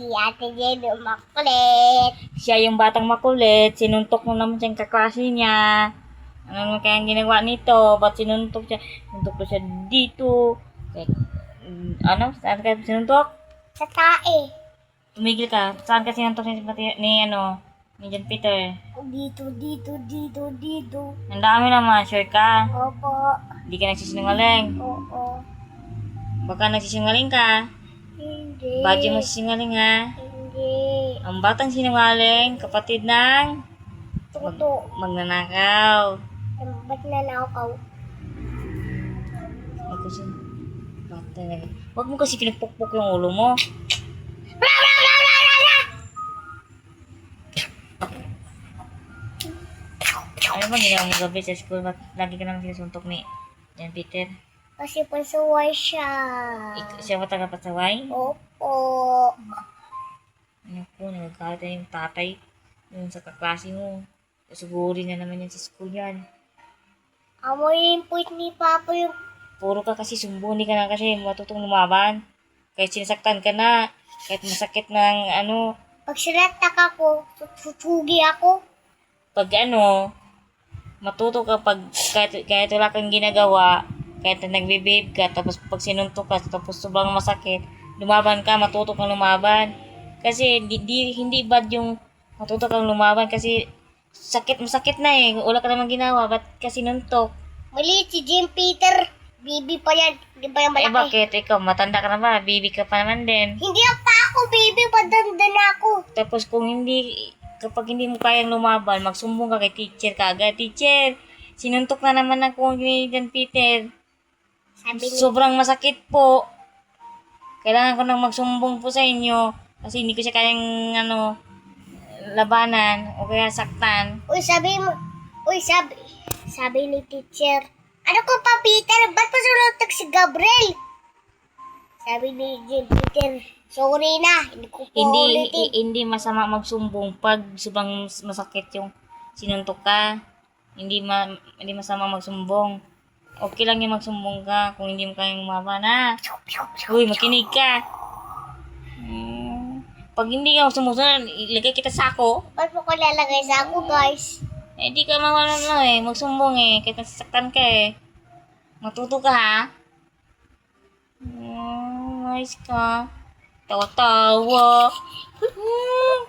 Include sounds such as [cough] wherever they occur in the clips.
si Ate Jen makulit. Siya yung batang makulit, sinuntok mo naman siyang kaklase niya. Ano naman kaya ginagawa nito? Ba't sinuntok siya? Sinuntok ko siya dito. Kaya, mm, ano? Saan ka sinuntok? Sa tae. Tumigil ka. Saan ka sinuntok ni, ni ano? Ni John Peter? Dito, dito, dito, dito. Ang dami naman, sure ka. Opo. Hindi ka nagsisinungaling. Oo. Baka nagsisinungaling ka. Hindi. Badyo mo sisinungaling ha. Hindi. Ang batang sinungaling, kapatid ng Tuto. magnanakaw. Ba't nanakaw? Huwag kasi, bata na. Huwag mo kasi pinagpukpok yung ulo mo. Ano ba ginawa mo gabi sa school? Lagi ka naman sinusuntok ni Jan Peter? Kasi pasuway siya. Ik siya ba tagapasaway? Opo. Ano po, nagkakita yung tatay yung sa kaklase mo. Suguri na naman yan sa school yan. Amoy yung puwit ni Papa yung Puro ka kasi sumbuni ka na kasi matutong lumaban. Kahit sinasaktan ka na, kahit masakit ng ano, pag sinatak ako, tutugi ako. pag ano, matuto ka pag kahit, kahit wala kang ginagawa, kahit nagbe-babe ka, tapos pag sinuntok ka, tapos sobrang masakit, lumaban ka, matuto kang lumaban. Kasi di, di, hindi bad yung matuto kang lumaban kasi sakit, masakit na eh. Wala ka namang ginawa, ba't ka sinuntok? Maliit si Jim Peter. Bibi pa yan. Di ba yung Eh malaki? bakit? Ikaw, matanda ka na ba? Baby ka pa naman din. Hindi pa ako, baby. Padanda na ako. Tapos kung hindi, kapag hindi mo kayang lumaban, magsumbong ka kay teacher ka agad. Teacher, sinuntok na naman ako ni John Peter. Sabi ni, Sobrang masakit po. Kailangan ko nang magsumbong po sa inyo. Kasi hindi ko siya kayang, ano, labanan o kaya saktan. uy, sabi mo, uy, sabi, sabi ni teacher, ano ko pa, Peter? Ba't pa sumutok si Gabriel? Sabi ni Peter, sorry na, hindi ko po Hindi, ulitin. hi- hindi masama magsumbong pag sobrang masakit yung sinuntok ka. Hindi ma, hindi masama magsumbong. Okay lang yung magsumbong ka kung hindi mo kayang lumaban ha. Uy, makinig ka. Hmm. Pag hindi ka sumusunod, ilagay kita sa ako. Ba't mo ko lalagay sa ako, guys? Eh, di ka mawala na eh. Magsumbong eh. Kahit nasasaktan ka eh. Matuto ka ha. Hmm, nice ka. Tawa-tawa. Hmm.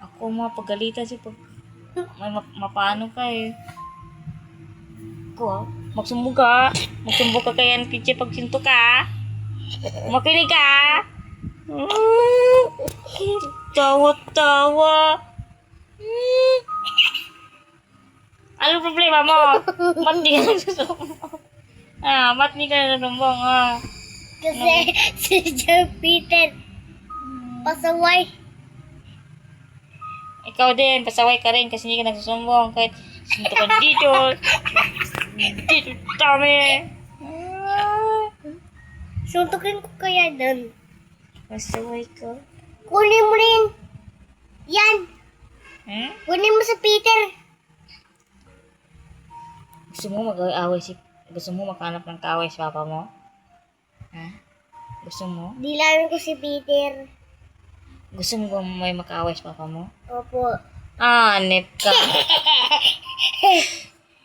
Ako mga pagalitan si pag... Map- mapano ka eh. Ako ah. Magsumbong ka. Magsumbong ka ng teacher pag sinto ka. Makinig ka. Hmm. Tawa-tawa. Hmm. Ano problema mo? Ba't di ka nagsusumbong? Ah, ba't di ka nagsusumbong ah? Kasi si Jim Peter, pasaway. Ikaw din, pasaway ka rin kasi hindi ka nagsusumbong. Kahit sinto ka dito. Dito, dami. Ah, Suntukin ko kaya doon. pasaway ka. Kunin mo rin. Yan. Hmm? Kunin mo sa Peter. Gusto mo mag-away si... Gusto mo makahanap ng kaaway sa papa mo? Ha? Gusto mo? Dilaran ko si Peter. Gusto mo ba may makaaway sa papa mo? Opo. Ah, net ka. [laughs]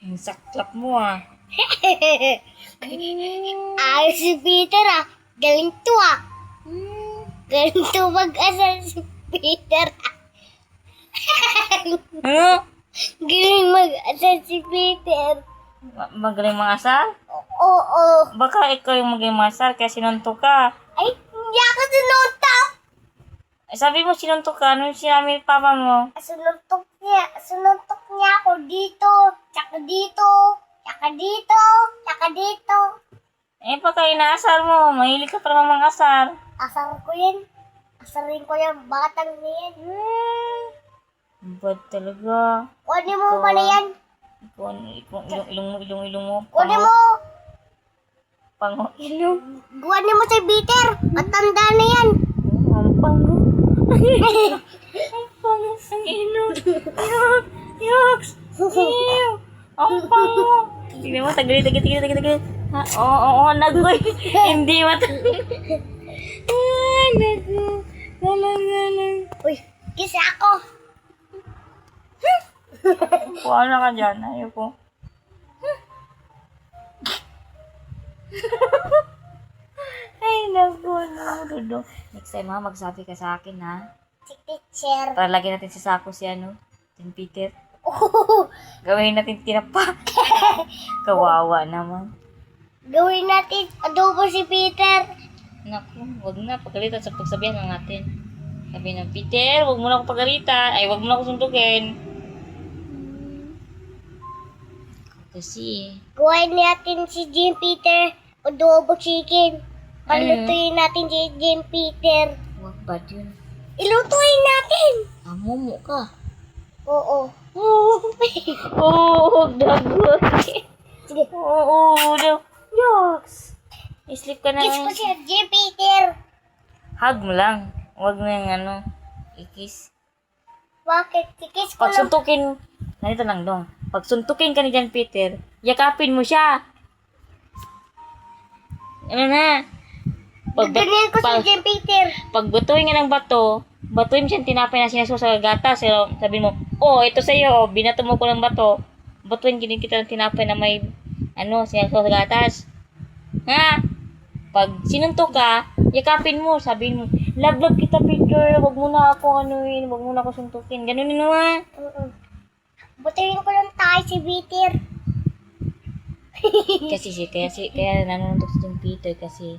Ang saklap mo ah. [laughs] Ayos si Peter ah. Galing to ah. Galing to mag-asal si Peter ah. [laughs] Ano? Galing mag-asal si Peter. Ma- Magaling mga asar? Oo. Baka ikaw yung magaling mga asar kaya sinuntok ka. Ay, hindi ako sinuntok. Eh, sabi mo sinuntok ka, ano yung sinabi ni papa mo? Sinuntok niya. Sinuntok niya ako dito. Tsaka dito. Tsaka dito. Tsaka dito. Eh, baka inaasar mo. Mahilig ka pa naman mga asar. Asar ko yan. Asarin ko yung batang niyan. Hmm. Bad talaga. Kunin mo pala yan. Ikaw, ikaw, ilong, ilong mo, ilong, ilong mo. Kunin mo. Pango, ilong. Kunin mo si Peter. Matanda na yan. Oh, ang pango. ang ilong. Yuck. Yuck. Ew. Ang pango. Tignan mo, tagali, tagali, tagali, tagali. Ha? Oo, oo, oo, nagoy. Hindi mo Ay, naku. Galang, galang. Uy, kiss ako. Kuha na ka dyan. Ayoko. Ay, naku. Naku, Next time ha, magsabi ka sa akin ha. Si teacher. Para lagyan natin sa sako si ano, Tin Peter. Oh, Gawin natin tinapa. [laughs] Kawawa naman. gawin natin adobo si Peter. Naku, wag na. Pagalitan sa pagsabihan lang natin. Sabi ng Peter, wag mo na ako pagalitan. Ay, wag mo na ako suntukin. Kasi, Gawin natin si Jim Peter adobo chicken. Palutuin natin si Jim Peter. wag bad yun. Ilutuin natin. Amumo ka. Oo. [laughs] Oo, oh, dagot. Sige. Oo, daw. Yoks. I-sleep ka na. Kiss ko si Jim Peter. Hug mo lang. Wag na yung ano, ikis. Bakit? Kiss ko Pag lang. suntukin, ganito lang dong. Pag suntukin ka ni Jan Peter, yakapin mo siya. Ano na? Pag, Ganyan ko si pag, Jim Peter. pag butuin nga ng bato, batuin mo siya tinapay na sinasuso sa gatas. Pero sabi mo, oh, ito sa'yo, oh, binato mo ko ng bato. Batuin ginin kita ng tinapay na may, ano, sinasuso sa gatas. Ha? Pag sinuntok ka, yakapin mo, sabihin mo, love love kita Peter, wag mo na ako anuin, wag mo na ako suntukin. Ganunin mo ha. Oo. Butuin ko lang tayo si Peter. [laughs] kasi si kaya si kaya nanonood si Peter kasi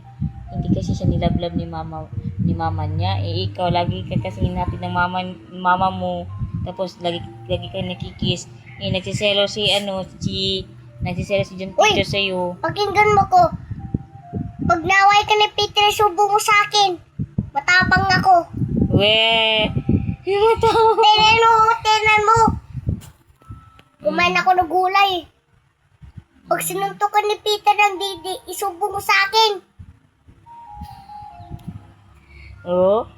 hindi kasi siya nilablab ni mama ni mama niya eh ikaw lagi ka kasi hinapit ng mama mama mo tapos lagi lagi ka nakikis eh nagsiselo si ano si nagsiselo si John Uy! Peter sa iyo Pakinggan mo ko. Pag naway ka ni Peter, subo mo sa akin. Matapang ako. we Himata Tenan mo, tenan mo. Kumain ako ng gulay. Pag sinuntukan ni Peter ng didi, isubo mo sa akin. Oh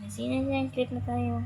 Nasina niya clip na tayo